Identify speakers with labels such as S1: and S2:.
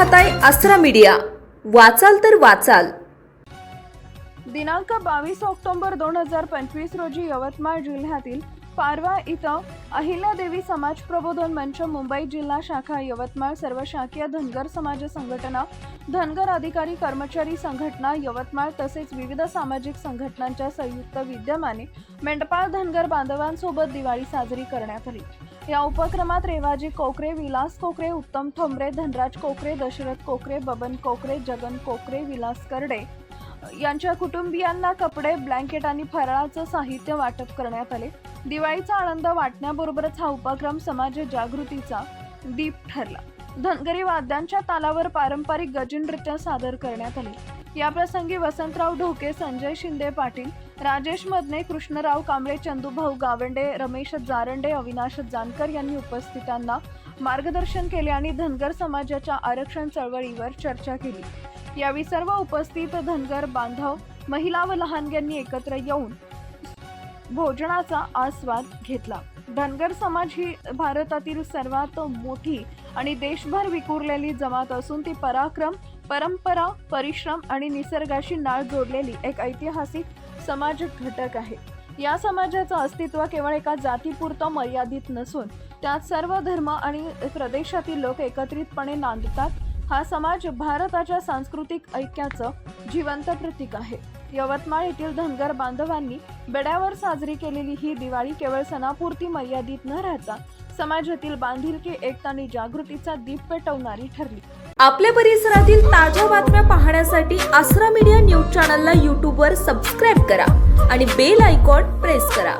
S1: पाहताय आसरा मीडिया. वाचाल तर वाचाल.
S2: दिनांक बावीस ऑक्टोबर दोन हजार पंचवीस रोजी यवतमाळ जिल्ह्यातील पारवा इथं अहिल्यादेवी समाज प्रबोधन मंच मुंबई जिल्हा शाखा यवतमाळ सर्व शाखीय धनगर समाज संघटना धनगर अधिकारी कर्मचारी संघटना यवतमाळ तसेच विविध सामाजिक संघटनांच्या संयुक्त विद्यमाने मेंढपाळ धनगर बांधवांसोबत दिवाळी साजरी करण्यात आली. या उपक्रमात रेवाजी कोकरे विलास कोकरे उत्तम ठोंबरे धनराज कोकरे दशरथ कोकरे बबन कोकरे जगन कोकरे विलास करडे यांच्या कुटुंबियांना कपडे ब्लँकेट आणि फराळाचं साहित्य वाटप करण्यात आले. दिवाळीचा आनंद वाटण्याबरोबरच हा उपक्रम समाज जागृतीचा दीप ठरला. धनगरी वाद्यांच्या तालावर पारंपरिक गजनृत्य सादर करण्यात आले. याप्रसंगी वसंतराव ढोके संजय शिंदे पाटील राजेश मदने कृष्णराव कांबळे चंदूभाऊ गावंडे रमेश जारंडे अविनाश जानकर यांनी उपस्थितांना मार्गदर्शन केले आणि धनगर समाजाच्या आरक्षण चळवळीवर चर्चा केली. यावेळी सर्व उपस्थित धनगर बांधव महिला व लहानग्यांनी एकत्र येऊन भोजनाचा आस्वाद घेतला. धनगर समाज ही भारतातील सर्वात मोठी आणि देशभर विखुरलेली जमात असून ती पराक्रम परंपरा परिश्रम आणि निसर्गाशी नाळ जोडलेली एक ऐतिहासिक समाज घटक आहे. या समाजाचं अस्तित्व केवळ एका जातीपुरतं मर्यादित नसून त्यात सर्व धर्म आणि प्रदेशातील लोक एकत्रितपणे नांदतात हा समाज भारताच्या सांस्कृतिक ऐक्याचं जिवंत प्रतीक आहे. यवतमाळ येथील धनगर बांधवांनी बेड्यावर साजरी केलेली ही दिवाळी केवळ सणापुरती मर्यादित न राहता समाजातील बांधिलकी एकता आणि जागृतीचा दीप पेटवणारी ठरली.
S1: आपल्या परिसरातील ताज्या बातम्या पाहण्यासाठी आसरा मीडिया न्यूज चॅनलला यूट्यूबवर सबस्क्राईब करा आणि बेल आयकॉन प्रेस करा.